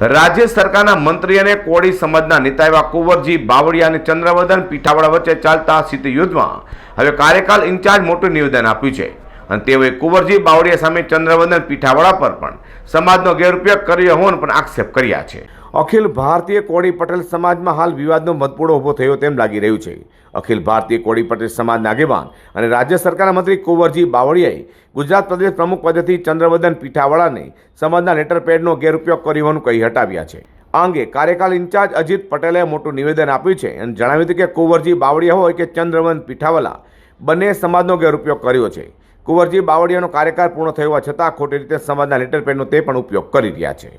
રાજ્ય સરકારના મંત્રી અને કોળી સમાજના નેતા એવા કુંવરજી બાવળિયા અને ચંદ્રવર્ધન પીઠાવાડા વચ્ચે ચાલતા શીત યુદ્ધમાં હવે કાર્યકાલ ઇન્ચાર્જ મોટું નિવેદન આપ્યું છે. અને તેઓએ કુંવરજી બાવળિયા સામે ચંદ્રવર્ધન પીઠાવાડા પર પણ સમાજનો ગેરઉપયોગ કર્યો હોવાનો પણ આક્ષેપ કર્યા છે. અખિલ ભારતીય કોળી પટેલ સમાજમાં હાલ વિવાદનો મધપૂડો ઊભો થયો તેમ લાગી રહ્યું છે. અખિલ ભારતીય કોળી પટેલ સમાજના આગેવાન અને રાજ્ય સરકારના મંત્રી કુંવરજી બાવળીયાએ ગુજરાત પ્રદેશ પ્રમુખ પદેથી ચંદ્રવદન પીઠાવાળાને સમાજના લેટર પેડનો ગેરઉપયોગ કર્યો હોવાનું કહી હટાવ્યા છે. આ અંગે કાર્યકાલ ઇન્ચાર્જ અજીત પટેલે મોટું નિવેદન આપ્યું છે અને જણાવ્યું હતું કે કુંવરજી બાવળીયા હોય કે ચંદ્રવદન પીઠાવાલા, બંને સમાજનો ગેરઉપયોગ કર્યો છે. કુંવરજી બાવળીયાનો કાર્યકાળ પૂર્ણ થયો હોવા છતાં ખોટી રીતે સમાજના લેટર પેડનો તે પણ ઉપયોગ કરી રહ્યા છે.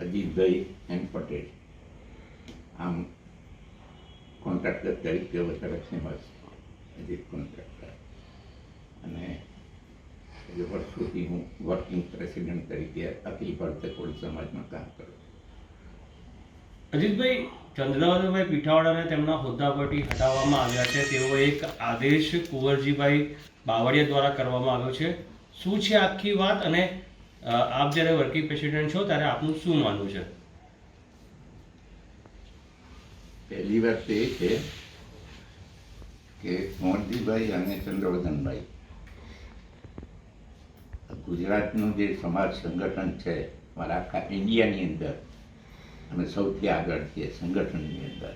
અજીતભાઈ એન પટેલ આમ કોન્ટ્રાક્ટર તરીકે વસરક્ષમાં અજીત કોન્ટ્રાક્ટર અને વર્ષોથી હું વર્કિંગ પ્રેસિડેન્ટ તરીકે અખિલ ભારતીય કોળી સમાજમાં કામ કરું અજીતભાઈ ચંદ્રવરભાઈ પીઠાવાળાને તેમના હોદ્દા પરથી હટાવવામાં આવ્યા છે. તેવો એક આદેશ કુંવરજીભાઈ બાવળિયા દ્વારા કરવામાં આવ્યો છે. શું છે આખી વાત? અને આપ જ્યારે વર્કિંગ પ્રેસિડેન્ટ છો ત્યારે આપનું શું માનવું છે? પહેલી વાત એ છે કે મોહનજીભાઈ અને ચંદ્રવર્ધનભાઈ ગુજરાતનું જે સમાજ સંગઠન છે, મારા આખા ઇન્ડિયાની અંદર, અમે સૌથી આગળ છીએ સંગઠનની અંદર.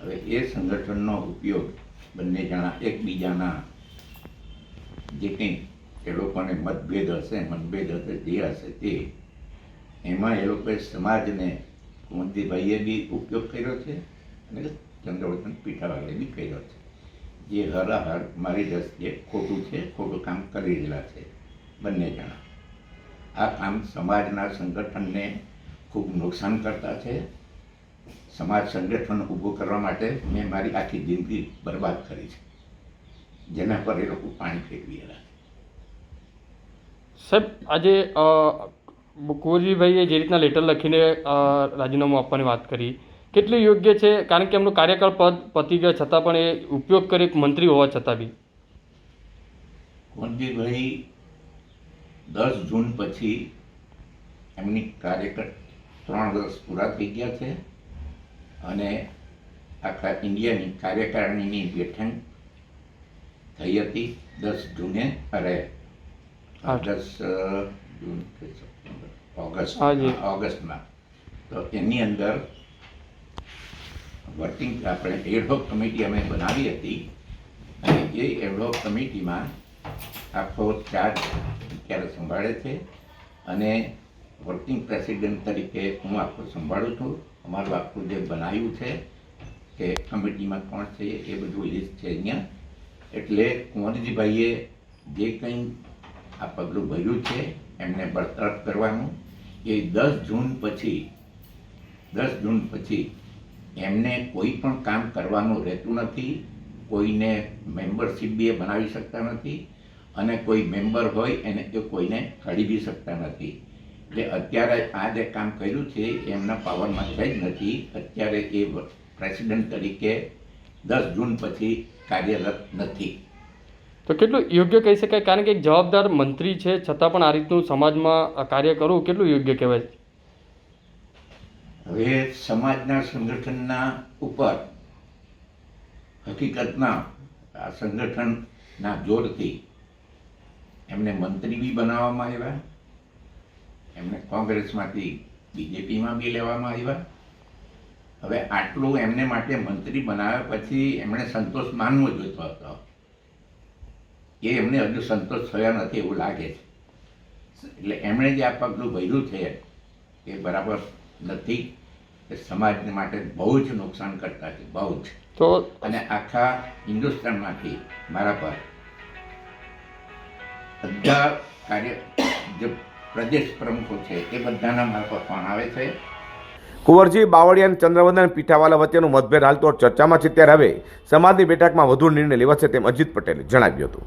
હવે એ સંગઠનનો ઉપયોગ બંને જણા એકબીજાના જે કંઈ એ લોકોને મતભેદ હશે મતભેદ હશે, જે હશે તે. એમાં એ લોકોએ સમાજને કુંવરજીભાઈએ બી ઉપયોગ કર્યો છે અને ચંદ્રવર્તન પીઠાવાળાએ બી કર્યો છે. જે હરાહર મારી દ્રષ્ટિએ ખોટું છે, ખોટું કામ કરી રહેલા છે, બંને જણા. આ કામ સમાજના સંગઠનને ખૂબ નુકસાન કરતા છે. સમાજ સંગઠન ઊભું કરવા માટે મેં મારી આખી જિંદગી બરબાદ કરી છે. જેના પર એ લોકો પાણી ફેંકવી રહ્યા સાહેબ, આજે કુંવરજીભાઈએ જે રીતના લેટર લખીને રાજીનામું આપવાની વાત કરી, કેટલું યોગ્ય છે કારણ કે એમનું કાર્યકાળ પદ પતી ગયા છતાં પણ એ ઉપયોગ કરે એક મંત્રી હોવા છતાં બી કુંવરજીભાઈ દસ જૂન પછી એમની કાર્યકાળ ત્રણ વર્ષ પૂરા થઈ ગયા છે અને આખા ઇન્ડિયાની કાર્યકારિણીની બેઠક થઈ હતી દસ જૂને અરે. દસ જૂન ઓગસ્ટ ઓગસ્ટમાં તો એની અંદર વર્કિંગ આપણે એડહોક કમિટી અમે બનાવી હતી અને એ એડહોક કમિટીમાં આખો ચાર્જ અત્યારે સંભાળે છે અને વર્કિંગ પ્રેસિડેન્ટ તરીકે હું આખું સંભાળું છું. અમારું આખું જે બનાવ્યું છે કે કમિટીમાં કોણ છે એ બધું લિસ્ટ છે અહીંયા. એટલે કુંવરજીભાઈએ જે કંઈ આ પગલું ભર્યું છે, એમને બરતરફ કરવાનું. એ દસ જૂન પછી, દસ જૂન પછી એમને કોઈ પણ કામ કરવાનું રહેતું નથી, કોઈને મેમ્બરશીપ બી એ બનાવી શકતા નથી, અને કોઈ મેમ્બર હોય એને એ કોઈને બી શકતા નથી. એટલે અત્યારે આ જે કામ કર્યું છે, એમના પાવરમાં છે જ નથી. અત્યારે એ પ્રેસિડેન્ટ તરીકે દસ જૂન પછી કાર્યરત નથી. તો કેટલું યોગ્ય કહી શકાય? કારણ કે એક જવાબદાર મંત્રી છે, છતાં પણ આ રીતનું સમાજમાં કાર્ય કરવું કેટલું યોગ્ય કહેવાય? હવે સમાજના સંગઠનના ઉપર, હકીકતના આ સંગઠનના જોરથી એમને મંત્રી બી બનાવવામાં આવ્યા, એમને કોંગ્રેસમાંથી બીજેપીમાં બી લેવામાં આવ્યા. હવે આટલું એમને માટે મંત્રી બનાવ્યા પછી એમણે સંતોષ માનવો જોઈતો હતો. એ એમને હજુ સંતોષ થયા નથી એવું લાગે છે. એટલે એમણે જે આ પગલું ભર્યું છે એ બરાબર નથી. એ સમાજને માટે બહુ જ નુકસાન કરતા છે બહુ જ. તો અને આખા હિન્દુસ્તાનમાંથી મારા પર બધા કાર્ય જે પ્રદેશ પ્રમુખો છે એ બધાના મારા પર ફોન આવે છે. કુંવરજી બાવળિયા અને ચંદ્રવદન પીઠાવાલા વચ્ચેનું મતભેદ હાલ તો ચર્ચામાં છે ત્યારે હવે સમાજની બેઠકમાં વધુ નિર્ણય લેવાશે તેમ અજીત પટેલે જણાવ્યું હતું.